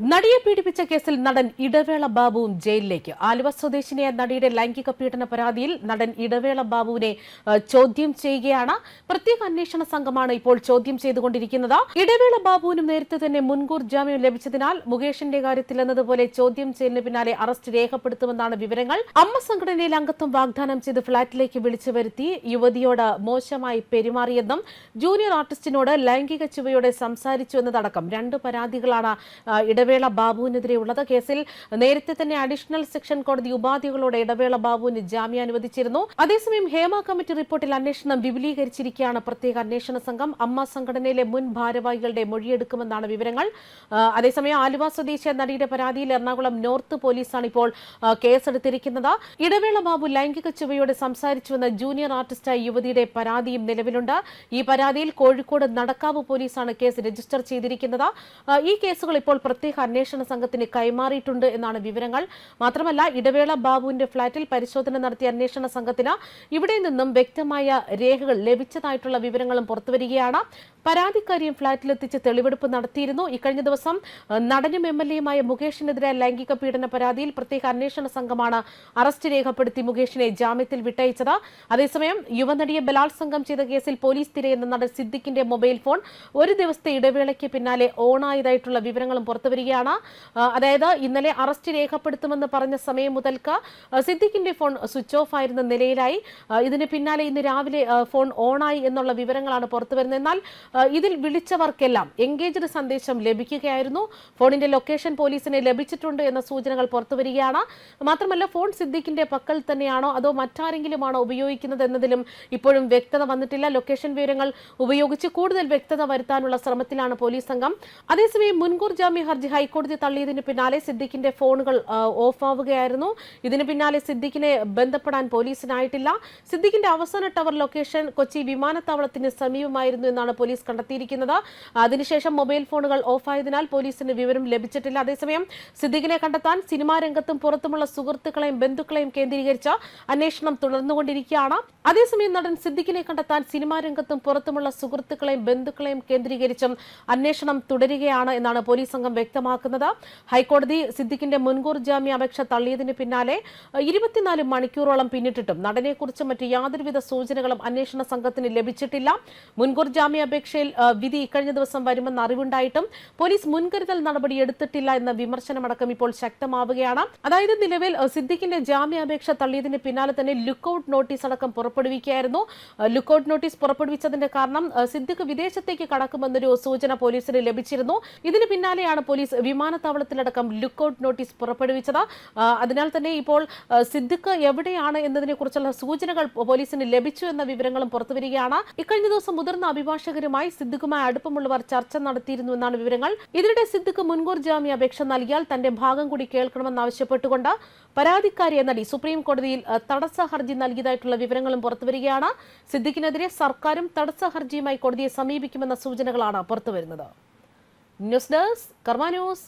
നടിയെ പീഡിപ്പിച്ച കേസിൽ നടൻ ഇടവേള ബാബുവും ജയിലിലേക്ക്. ആലുവ സ്വദേശിനിയായ നടിയുടെ ലൈംഗിക പീഡന പരാതിയിൽ നടൻ ഇടവേള ബാബുവിനെ ചോദ്യം ചെയ്യുകയാണ്. പ്രത്യേക അന്വേഷണ സംഘമാണ് ഇപ്പോൾ ചോദ്യം ചെയ്തുകൊണ്ടിരിക്കുന്നത്. ഇടവേള ബാബുവിനും നേരത്തെ തന്നെ മുൻകൂർ ജാമ്യം ലഭിച്ചതിനാൽ മുകേഷിന്റെ കാര്യത്തിൽ എന്നതുപോലെ ചോദ്യം ചെയ്യലിന് പിന്നാലെ അറസ്റ്റ് രേഖപ്പെടുത്തുമെന്നാണ് വിവരങ്ങൾ. അമ്മ സംഘടനയിൽ അംഗത്വം വാഗ്ദാനം ചെയ്ത് ഫ്ളാറ്റിലേക്ക് വിളിച്ചു വരുത്തി യുവതിയോട് മോശമായി പെരുമാറിയെന്നും ജൂനിയർ ആർട്ടിസ്റ്റിനോട് ലൈംഗിക ചുവയോടെ സംസാരിച്ചു എന്നതടക്കം രണ്ട് പരാതികളാണ് ആ, ഇടവേള ബാബുവിനെതിരെയുള്ളത്. കേസിൽ നേരത്തെ തന്നെ അഡീഷണൽ സെക്ഷൻ കോടതി ഉപാധികളോടെ ഇടവേള ബാബുവിന് ജാമ്യം അനുവദിച്ചിരുന്നു. അതേസമയം ഹേമ കമ്മിറ്റി റിപ്പോർട്ടിൽ അന്വേഷണം വിപുലീകരിച്ചിരിക്കുകയാണ് പ്രത്യേക അന്വേഷണ സംഘം. അമ്മ സംഘടനയിലെ മുൻ ഭാരവാഹികളുടെ മൊഴിയെടുക്കുമെന്നാണ് വിവരങ്ങൾ. അതേസമയം ആലുവ സ്വദേശിയ നടിയുടെ പരാതിയിൽ എറണാകുളം നോർത്ത് പോലീസാണ് ഇപ്പോൾ കേസെടുത്തിരിക്കുന്നത്. ഇടവേള ബാബു ലൈംഗിക ചുവയോടെ സംസാരിച്ചുവെന്ന ജൂനിയർ ആർട്ടിസ്റ്റായ യുവതിയുടെ പരാതിയും നിലവിലുണ്ട്. ഈ പരാതിയിൽ കോഴിക്കോട് നടക്കാവ് പോലീസാണ് കേസ് രജിസ്റ്റർ ചെയ്തിരിക്കുന്നത്. ഈ കേസുകൾ ഇപ്പോൾ പ്രത്യേക അന്വേഷണ സംഘത്തിന് കൈമാറിയിട്ടുണ്ട് എന്നാണ് വിവരങ്ങൾ. മാത്രമല്ല ഇടവേള ബാബുവിന്റെ ഫ്ളാറ്റിൽ പരിശോധന നടത്തിയ അന്വേഷണ സംഘത്തിന് ഇവിടെ നിന്നും വ്യക്തമായ രേഖകൾ ലഭിച്ചതായിട്ടുള്ള വിവരങ്ങളും പുറത്തുവരികയാണ്. പരാതിക്കാരിയും ഫ്ളാറ്റിലെത്തിച്ച് തെളിവെടുപ്പ് നടത്തിയിരുന്നു. ഇക്കഴിഞ്ഞ ദിവസം നടനും എം എൽ എയുമായ മുകേഷിനെതിരെ ലൈംഗിക പീഡന പരാതിയിൽ പ്രത്യേക അന്വേഷണ സംഘമാണ് അറസ്റ്റ് രേഖപ്പെടുത്തി മുകേഷിനെ ജാമ്യത്തിൽ വിട്ടയച്ചത്. അതേസമയം യുവനടിയെ ബലാത്സംഗം ചെയ്ത കേസിൽ പോലീസ് തിരയുന്ന നടൻ സിദ്ദിഖിന്റെ മൊബൈൽ ഫോൺ ഒരു ദിവസത്തെ ഇടവേളയ്ക്ക് പിന്നാലെ ഓണായതായിട്ടുള്ള വിവരങ്ങളും പുറത്തുവരികയാണ് അതായത് ഇന്നലെ അറസ്റ്റ് രേഖപ്പെടുത്തുമെന്ന് പറഞ്ഞ സമയം മുതൽക്ക് സിദ്ദിഖിന്റെ ഫോൺ സ്വിച്ച് ഓഫ് ആയിരുന്ന നിലയിലായി. ഇതിന് പിന്നാലെ ഇന്ന് രാവിലെ ഫോൺ ഓണായി എന്നുള്ള വിവരങ്ങളാണ് പുറത്തുവരുന്നത് എന്നാൽ ഇതിൽ വിളിച്ചവർക്കെല്ലാം എൻഗേജ്ഡ് സന്ദേശം ലഭിക്കുകയായിരുന്നു. ഫോണിന്റെ ലൊക്കേഷൻ പോലീസിനെ ലഭിച്ചിട്ടുണ്ട് എന്ന സൂചനകൾ പുറത്തുവരികയാണ്. മാത്രമല്ല ഫോൺ സിദ്ദിഖിന്റെ പക്കൽ തന്നെയാണോ അതോ മറ്റാരെങ്കിലുമാണോ ഉപയോഗിക്കുന്നത് എന്നതിലും ഇപ്പോഴും വ്യക്തത വന്നിട്ടില്ല. ലൊക്കേഷൻ വിവരങ്ങൾ ഉപയോഗിച്ച് കൂടുതൽ വ്യക്തത വരുത്താനുള്ള ശ്രമത്തിലാണ് പോലീസ് സംഘം. അതേസമയം മുൻകൂർ ജാമ്യ ഹർജി ഹൈക്കോടതി തള്ളിയതിന് പിന്നാലെ സിദ്ദിഖിന്റെ ഫോണുകൾ ഓഫാവുകയായിരുന്നു. ഇതിന് പിന്നാലെ സിദ്ദിഖിനെ ബന്ധപ്പെടാൻ പോലീസിനായിട്ടില്ല. സിദ്ദിഖിന്റെ അവസാന ടവർ ലൊക്കേഷൻ കൊച്ചി വിമാനത്താവളത്തിന് സമീപമായിരുന്നു എന്നാണ് പോലീസ് കണ്ടെത്തിയിരിക്കുന്നത്. അതിനുശേഷം മൊബൈൽ ഫോണുകൾ ഓഫായതിനാൽ പോലീസിന് വിവരം ലഭിച്ചിട്ടില്ല. അതേസമയം സിദ്ദിഖിനെ കണ്ടെത്താൻ സിനിമാ രംഗത്തും പുറത്തുമുള്ള സുഹൃത്തുക്കളെയും ബന്ധുക്കളെയും കേന്ദ്രീകരിച്ച അന്വേഷണം തുടർന്നുകൊണ്ടിരിക്കുകയാണ്. അതേസമയം നടൻ സിദ്ദിഖിനെ കണ്ടെത്താൻ സിനിമാ രംഗത്തും പുറത്തുമുള്ള സുഹൃത്തുക്കളെയും ബന്ധുക്കളെയും കേന്ദ്രീകരിച്ചും അന്വേഷണം തുടരുകയാണ് എന്നാണ് പോലീസ് സംഘം വ്യക്തമാക്കുന്നത്. ഹൈക്കോടതി സിദ്ദിഖിന്റെ മുൻകൂർ ജാമ്യാപേക്ഷ തള്ളിയതിന് പിന്നാലെ ഇരുപത്തിനാല് മണിക്കൂറോളം പിന്നിട്ടിട്ടും നടനെക്കുറിച്ച് മറ്റ് യാതൊരുവിധ സൂചനകളും അന്വേഷണ സംഘത്തിന് ലഭിച്ചിട്ടില്ല. മുൻകൂർ ജാമ്യാപേക്ഷയിൽ അഹ്, വിധി കഴിഞ്ഞ ദിവസം വരുമെന്ന് അറിവുണ്ടായിട്ടും പോലീസ് മുൻകരുതൽ നടപടി എടുത്തിട്ടില്ല എന്ന വിമർശനമടക്കം ഇപ്പോൾ ശക്തമാവുകയാണ്. അതായത് നിലവിൽ സിദ്ദിഖിന്റെ ജാമ്യാപേക്ഷ തള്ളിയതിന് പിന്നാലെ തന്നെ ലുക്കൌട്ട് നോട്ടീസ് അടക്കം പുറപ്പെടുവിക്കുകയായിരുന്നു. ലുക്ക് ലുക്കൌട്ട് നോട്ടീസ് പുറപ്പെടുവിച്ചതിന്റെ കാരണം സിദ്ദിഖ് വിദേശത്തേക്ക് കടക്കുമെന്നൊരു സൂചന പോലീസിന് ലഭിച്ചിരുന്നു. ഇതിന് പിന്നാലെയാണ് പോലീസ് വിമാനത്താവളത്തിലടക്കം ലുക്കൌട്ട് നോട്ടീസ് പുറപ്പെടുവിച്ചത്. അതിനാൽ തന്നെ ഇപ്പോൾ സിദ്ദിഖ് എവിടെയാണ് എന്നതിനെ കുറിച്ചുള്ള സൂചനകൾ പോലീസിന് ലഭിച്ചു എന്ന വിവരങ്ങളും പുറത്തുവരികയാണ്. ഇക്കഴിഞ്ഞ ദിവസം മുതിർന്ന അഭിഭാഷകരുമായി സിദ്ദിഖുമായി അടുപ്പമുള്ളവർ ചർച്ച നടത്തിയിരുന്നുവെന്നാണ് വിവരങ്ങൾ. ഇതിനിടെ സിദ്ദിഖ് മുൻകൂർ ജാമ്യ അപേക്ഷ നൽകിയാൽ തന്റെ ഭാഗം കൂടി കേൾക്കണമെന്നാവശ്യപ്പെട്ടുകൊണ്ട് പരാതിക്കാരിയെ നടി സുപ്രീം കോടതിയിൽ തടസ്സ ഹർജി നൽകിയതായിട്ടുള്ള വിവരങ്ങളും പുറത്തുവരികയാണ് സിദ്ദിഖിനെതിരെ സർക്കാരും തടസ്സ ഹർജിയുമായി കോടതിയെ സമീപിക്കുമെന്ന സൂചനകളാണ് പുറത്തുവരുന്നത് ന്യൂസ് ഡെസ്ക് കർമാ ന്യൂസ്.